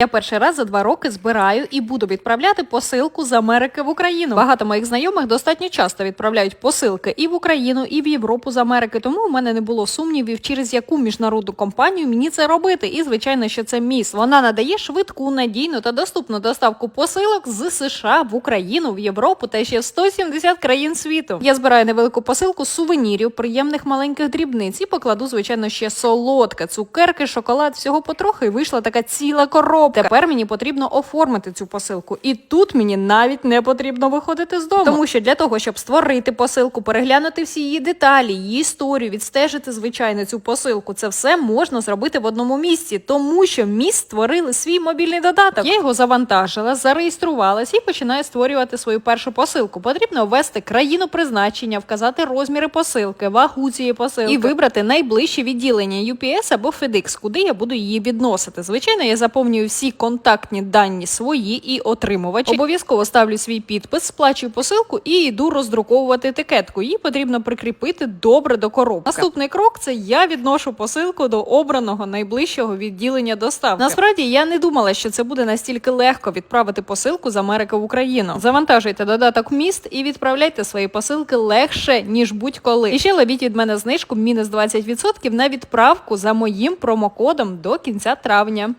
Я перший раз за два роки збираю і буду відправляти посилку з Америки в Україну. Багато моїх знайомих достатньо часто відправляють посилки і в Україну, і в Європу з Америки. Тому у мене не було сумнівів, через яку міжнародну компанію мені це робити. І звичайно, що це міс. Вона надає швидку, надійну та доступну доставку посилок з США в Україну, в Європу та ще в 170 країн світу. Я збираю невелику посилку сувенірів, приємних маленьких дрібниць і покладу, звичайно, ще солодке, цукерки, шоколад, всього потрохи. І вийшла така ціла коробка. Тепер мені потрібно оформити цю посилку. І тут мені навіть не потрібно виходити з дому. Тому що для того, щоб створити посилку, переглянути всі її деталі, її історію, відстежити звичайно цю посилку, це все можна зробити в одному місці, тому що міст створили свій мобільний додаток. Я його завантажила, зареєструвалась і починаю створювати свою першу посилку. Потрібно ввести країну призначення, вказати розміри посилки, вагу цієї посилки і вибрати найближче відділення UPS або FedEx, куди я буду її відносити. Звичайно, я заповнюю всі контактні дані свої і отримувачі. Обов'язково ставлю свій підпис, сплачую посилку і йду роздруковувати етикетку. Її потрібно прикріпити добре до коробки. Наступний крок це я відношу посилку до обраного найближчого відділення доставки. Насправді я не думала, що це буде настільки легко відправити посилку з Америки в Україну. Завантажуйте додаток міст і відправляйте свої посилки легше ніж будь-коли. І ще ловіть від мене знижку мінус 20% на відправку за моїм промокодом до кінця травня.